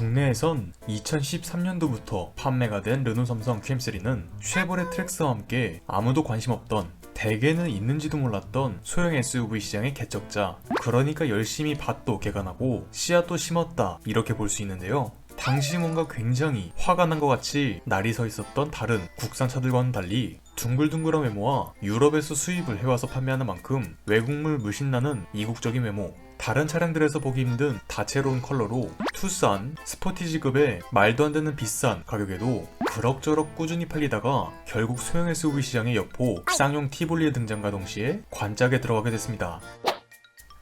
국내에선 2013년도부터 판매가 된 르노 삼성 QM3는 쉐보레 트랙스와 함께 아무도 관심 없던 대개는 있는지도 몰랐던 소형 SUV 시장의 개척자. 그러니까 열심히 밭도 개간하고 씨앗도 심었다 이렇게 볼 수 있는데요. 당시 뭔가 굉장히 화가 난 것 같이 날이 서 있었던 다른 국산 차들과는 달리 둥글둥글한 외모와 유럽에서 수입을 해와서 판매하는 만큼 외국물 물씬 나는 이국적인 외모 다른 차량들에서 보기 힘든 다채로운 컬러로 투싼 스포티지급의 말도 안 되는 비싼 가격에도 그럭저럭 꾸준히 팔리다가 결국 소형 SUV 시장의 여포 쌍용 티볼리의 등장과 동시에 관짝에 들어가게 됐습니다.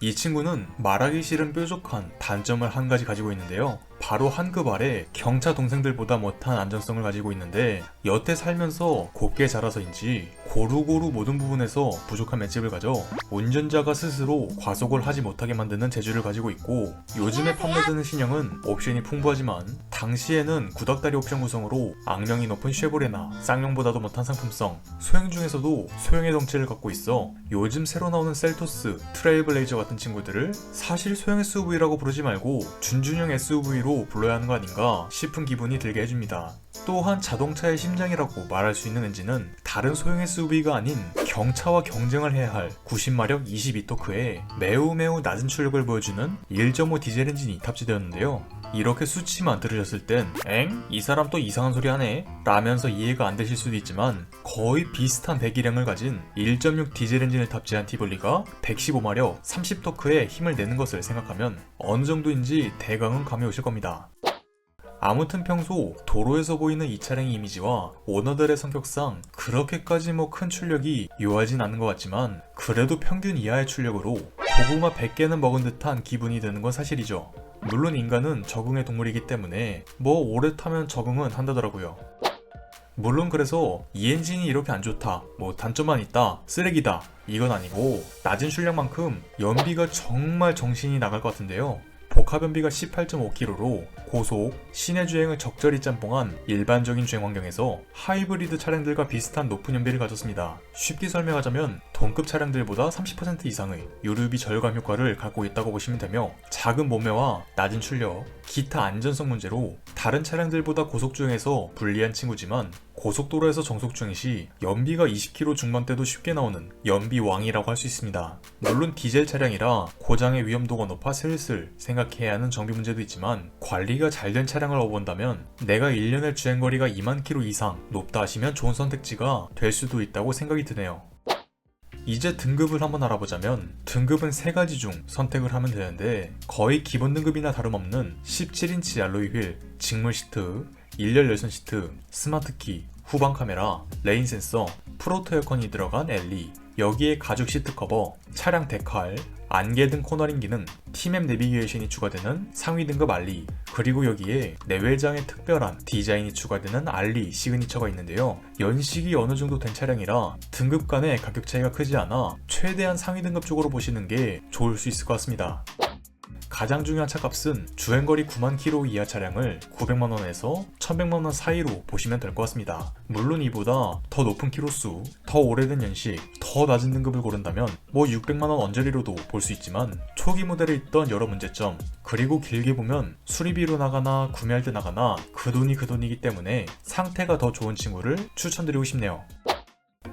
이 친구는 말하기 싫은 뾰족한 단점을 한 가지 가지고 있는데요. 바로 한급 아래 경차 동생들보다 못한 안전성을 가지고 있는데 여태 살면서 곱게 자라서인지 고루고루 모든 부분에서 부족한 맷집을 가져 운전자가 스스로 과속을 하지 못하게 만드는 재주를 가지고 있고 요즘에 판매되는 신형은 옵션이 풍부하지만 당시에는 구닥다리 옵션 구성으로 악명이 높은 쉐보레나 쌍용보다도 못한 상품성 소형 중에서도 소형의 덩치를 갖고 있어 요즘 새로 나오는 셀토스, 트레일블레이저 같은 친구들을 사실 소형 SUV라고 부르지 말고 준준형 SUV로 불러야 하는 거 아닌가 싶은 기분이 들게 해줍니다. 또한 자동차의 심장이라고 말할 수 있는 엔진은 다른 소형 SUV가 아닌 경차와 경쟁을 해야 할 90마력 22토크에 매우 매우 낮은 출력을 보여주는 1.5 디젤 엔진이 탑재되었는데요. 이렇게 수치만 들으셨을 땐 엥? 이 사람 또 이상한 소리 하네? 라면서 이해가 안 되실 수도 있지만 거의 비슷한 배기량을 가진 1.6 디젤 엔진을 탑재한 티볼리가 115마력 30토크의 힘을 내는 것을 생각하면 어느 정도인지 대강은 감이 오실 겁니다. 아무튼 평소 도로에서 보이는 이 차량의 이미지와 오너들의 성격상 그렇게까지 뭐 큰 출력이 요하진 않은 것 같지만 그래도 평균 이하의 출력으로 고구마 100개는 먹은 듯한 기분이 드는 건 사실이죠. 물론 인간은 적응의 동물이기 때문에 뭐 오래 타면 적응은 한다더라고요. 물론 그래서 이 엔진이 이렇게 안 좋다, 뭐 단점만 있다, 쓰레기다, 이건 아니고 낮은 출력만큼 연비가 정말 정신이 나갈 것 같은데요. 복합 연비가 18.5km로 고속, 시내 주행을 적절히 짬뽕한 일반적인 주행 환경에서 하이브리드 차량들과 비슷한 높은 연비를 가졌습니다. 쉽게 설명하자면 동급 차량들보다 30% 이상의 유류비 절감 효과를 갖고 있다고 보시면 되며 작은 몸매와 낮은 출력, 기타 안전성 문제로 다른 차량들보다 고속 주행에서 불리한 친구지만 고속도로에서 정속 주행 시 연비가 20km 중반대도 쉽게 나오는 연비 왕이라고 할 수 있습니다. 물론 디젤 차량이라 고장의 위험도가 높아 슬슬 생각해야 하는 정비 문제도 있지만 관리가 잘 된 차량을 얻어본다면 내가 1년의 주행거리가 2만 km 이상 높다 하시면 좋은 선택지가 될 수도 있다고 생각이 드네요. 이제 등급을 한번 알아보자면 등급은 세 가지 중 선택을 하면 되는데 거의 기본 등급이나 다름없는 17인치 알로이 휠, 직물 시트, 일렬 열선 시트, 스마트 키, 후방 카메라, 레인 센서, 프로토 에어컨이 들어간 LED, 여기에 가죽 시트 커버, 차량 데칼, 안개 등 코너링 기능, 티맵 내비게이션이 추가되는 상위 등급 알리, 그리고 여기에 내외장에 특별한 디자인이 추가되는 알리 시그니처가 있는데요. 연식이 어느 정도 된 차량이라 등급 간의 가격 차이가 크지 않아 최대한 상위 등급 쪽으로 보시는 게 좋을 수 있을 것 같습니다. 가장 중요한 차값은 주행거리 9만 킬로 이하 차량을 900만 원에서 1100만 원 사이로 보시면 될 것 같습니다. 물론 이보다 더 높은 키로수, 더 오래된 연식, 더 낮은 등급을 고른다면 뭐 600만 원 언저리로도 볼 수 있지만 초기 모델에 있던 여러 문제점 그리고 길게 보면 수리비로 나가나 구매할 때 나가나 그 돈이 그 돈이기 때문에 상태가 더 좋은 친구를 추천드리고 싶네요.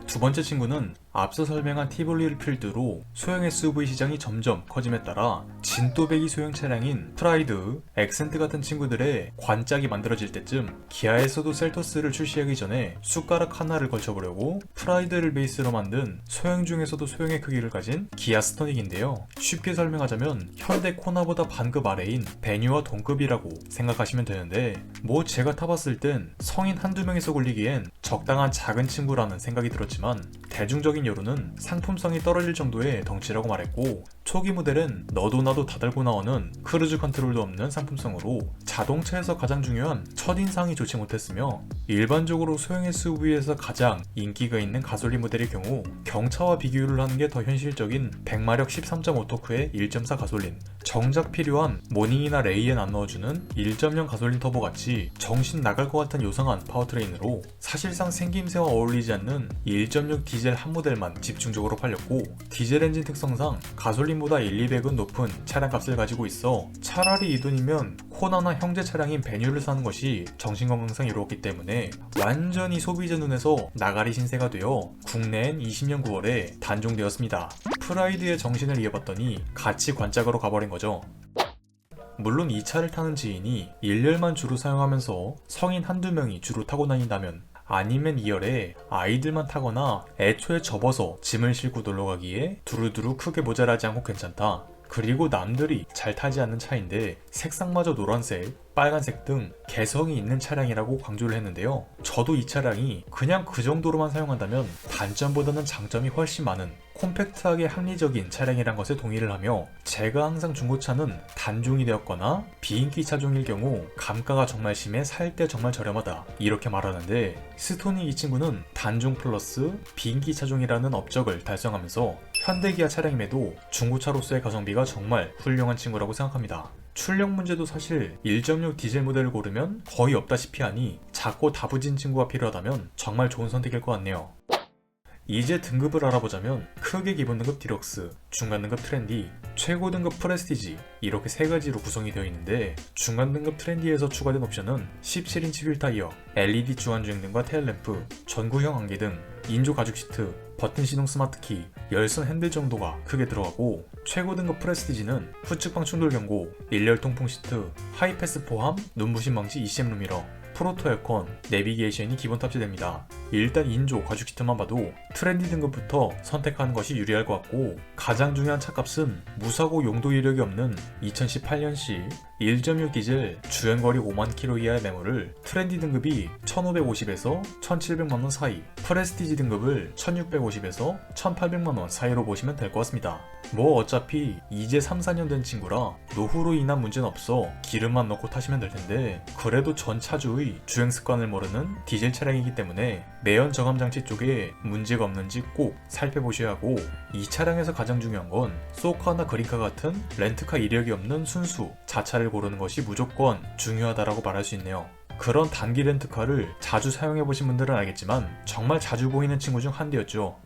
두 번째 친구는 앞서 설명한 티볼리를 필두로 소형 SUV 시장이 점점 커짐에 따라 진또배기 소형 차량인 프라이드, 엑센트 같은 친구들의 관짝이 만들어질 때쯤 기아에서도 셀토스를 출시하기 전에 숟가락 하나를 걸쳐보려고 프라이드를 베이스로 만든 소형 중에서도 소형의 크기를 가진 기아 스토닉인데요. 쉽게 설명하자면 현대 코나보다 반급 아래인 베뉴와 동급이라고 생각하시면 되는데 뭐 제가 타봤을 땐 성인 한두 명이서 굴리기엔 적당한 작은 친구라는 생각이 들었지만 대중적인 여론은 상품성이 떨어질 정도의 덩치라고 말했고 초기 모델은 너도 나도 다 달고 나오는 크루즈 컨트롤도 없는 상품성으로 자동차에서 가장 중요한 첫인상이 좋지 못했으며 일반적으로 소형 SUV에서 가장 인기가 있는 가솔린 모델의 경우 경차와 비교를 하는 게 더 현실적인 100마력 13.5토크의 1.4 가솔린 정작 필요한 모닝이나 레이엔 안 넣어주는 1.0 가솔린 터보 같이 정신 나갈 것 같은 요상한 파워트레인으로 사실상 생김새와 어울리지 않는 1.6 디젤 디젤 한 모델만 집중적으로 팔렸고 디젤 엔진 특성상 가솔린보다 1, 200은 높은 차량값을 가지고 있어 차라리 이 돈이면 코나나 형제 차량인 베뉴를 사는 것이 정신건강상 이루었기 때문에 완전히 소비자 눈에서 나가리 신세가 되어 국내엔 20년 9월에 단종되었습니다. 프라이드의 정신을 이어봤더니 같이 관짝으로 가버린 거죠. 물론 이 차를 타는 지인이 1열만 주로 사용하면서 성인 한두 명이 주로 타고 다닌다면 아니면 2열에 아이들만 타거나 애초에 접어서 짐을 싣고 놀러 가기에 두루두루 크게 모자라지 않고 괜찮다. 그리고 남들이 잘 타지 않는 차인데 색상마저 노란색, 빨간색 등 개성이 있는 차량이라고 강조를 했는데요. 저도 이 차량이 그냥 그 정도로만 사용한다면 단점보다는 장점이 훨씬 많은 콤팩트하게 합리적인 차량이란 것에 동의를 하며 제가 항상 중고차는 단종이 되었거나 비인기 차종일 경우 감가가 정말 심해 살 때 정말 저렴하다 이렇게 말하는데 스토니 이 친구는 단종 플러스 비인기 차종이라는 업적을 달성하면서 현대기아 차량임에도 중고차로서의 가성비가 정말 훌륭한 친구라고 생각합니다. 출력 문제도 사실 1.6 디젤 모델을 고르면 거의 없다시피 하니 작고 다부진 친구가 필요하다면 정말 좋은 선택일 것 같네요. 이제 등급을 알아보자면 크게 기본 등급 디럭스, 중간 등급 트렌디, 최고 등급 프레스티지 이렇게 세 가지로 구성이 되어 있는데 중간 등급 트렌디에서 추가된 옵션은 17인치 휠 타이어, LED 주간 주행 등과 테일램프, 전구형 안개 등 인조 가죽 시트, 버튼 시동 스마트 키, 열선 핸들 정도가 크게 들어가고 최고 등급 프레스티지는 후측방 충돌 경고, 일렬 통풍 시트, 하이패스 포함 눈부신 방지 ECM 루미러, 프로토 에어컨, 내비게이션이 기본 탑재됩니다. 일단 인조 가죽 시트만 봐도 트렌디 등급부터 선택하는 것이 유리할 것 같고 가장 중요한 차값은 무사고 용도 이력이 없는 2018년식 1.6 디젤 주행거리 5만 킬로 이하의 메모를 트렌디 등급이 1550에서 1700만 원 사이 프레스티지 등급을 1650에서 1800만 원 사이로 보시면 될 것 같습니다. 뭐 어차피 이제 3, 4년 된 친구라 노후로 인한 문제는 없어 기름만 넣고 타시면 될 텐데 그래도 전 차주의 주행 습관을 모르는 디젤 차량이기 때문에 내연 저감 장치 쪽에 문제가 없는지 꼭 살펴보셔야 하고 이 차량에서 가장 중요한 건 소카나 그린카 같은 렌트카 이력이 없는 순수 자차를 고르는 것이 무조건 중요하다라고 말할 수 있네요. 그런 단기 렌트카를 자주 사용해보신 분들은 알겠지만 정말 자주 보이는 친구 중 한 대였죠.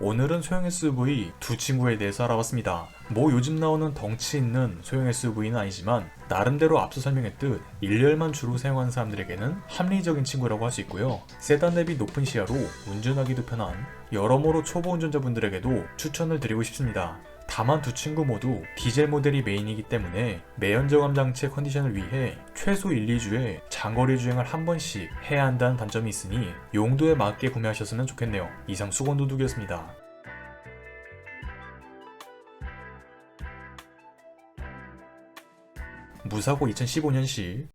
오늘은 소형 SUV 두 친구에 대해서 알아봤습니다. 뭐 요즘 나오는 덩치 있는 소형 SUV는 아니지만 나름대로 앞서 설명했듯 1열만 주로 사용하는 사람들에게는 합리적인 친구라고 할 수 있고요. 세단 대비 높은 시야로 운전하기도 편한 여러모로 초보 운전자분들에게도 추천을 드리고 싶습니다. 다만 두 친구 모두 디젤 모델이 메인이기 때문에 매연 저감 장치의 컨디션을 위해 최소 1, 2주에 장거리 주행을 한 번씩 해야 한다는 단점이 있으니 용도에 맞게 구매하셨으면 좋겠네요. 이상 수건 도둑이었습니다. 무사고 2015년식